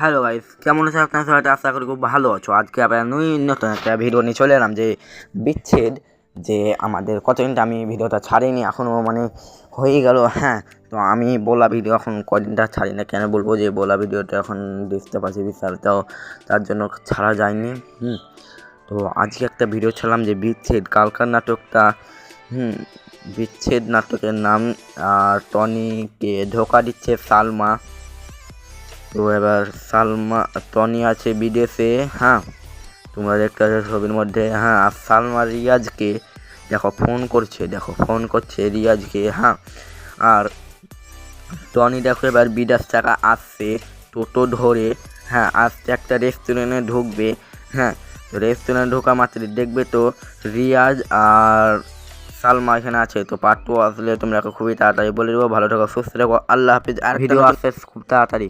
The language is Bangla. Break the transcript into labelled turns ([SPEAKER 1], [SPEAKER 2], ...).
[SPEAKER 1] হ্যালো গাইস কেমন আছে? আপনার সবাই আশা করি খুব ভালো আছো। আজকে আবার নই নতুন একটা ভিডিও নিয়ে চলে এলাম যে বিচ্ছেদ, যে আমাদের কতদিনটা আমি ভিডিওটা ছাড়িনি এখনও মানে হয়ে গেল। হ্যাঁ তো আমি বলা ভিডিও এখন কদিনটা ছাড়ি না, কেন বলব যে বলা ভিডিওটা এখন দেখতে পাচ্ছি বিশাল তো তার জন্য ছাড়া যায়নি। হুম, তো আজকে একটা ভিডিও ছাড়লাম যে বিচ্ছেদ, কালকার নাটকটা, হুম, বিচ্ছেদ নাটকের নাম আর টনিকে ধোকা দিচ্ছে সালমা। তো এবার সালমা টনি আছে বিদেশে হ্যাঁ? তোমরা দেখতে পাচ্ছ ছবির মধ্যে হ্যাঁ? আর সালমা রিয়াজকে দেখো ফোন করছে দেখো ফোন করছে রিয়াজকে হ্যাঁ? আর টনি দেখো এবার বিদেশ টাকা আসছে টোটো ধরে হ্যাঁ? আসতে একটা রেস্টুরেন্টে ঢুকবে হ্যাঁ? রেস্টুরেন্টে ঢোকা মাত্র দেখবে তো রিয়াজ আর সালমা এখানে আছে। তো পার্ট টু আসলে তোমরা খুবই তাড়াতাড়ি বলে দেবো। ভালো থাকো সুস্থ থাকো। আল্লাহ হাফিজ। আর ভিডিও আসছে খুব তাড়াতাড়ি।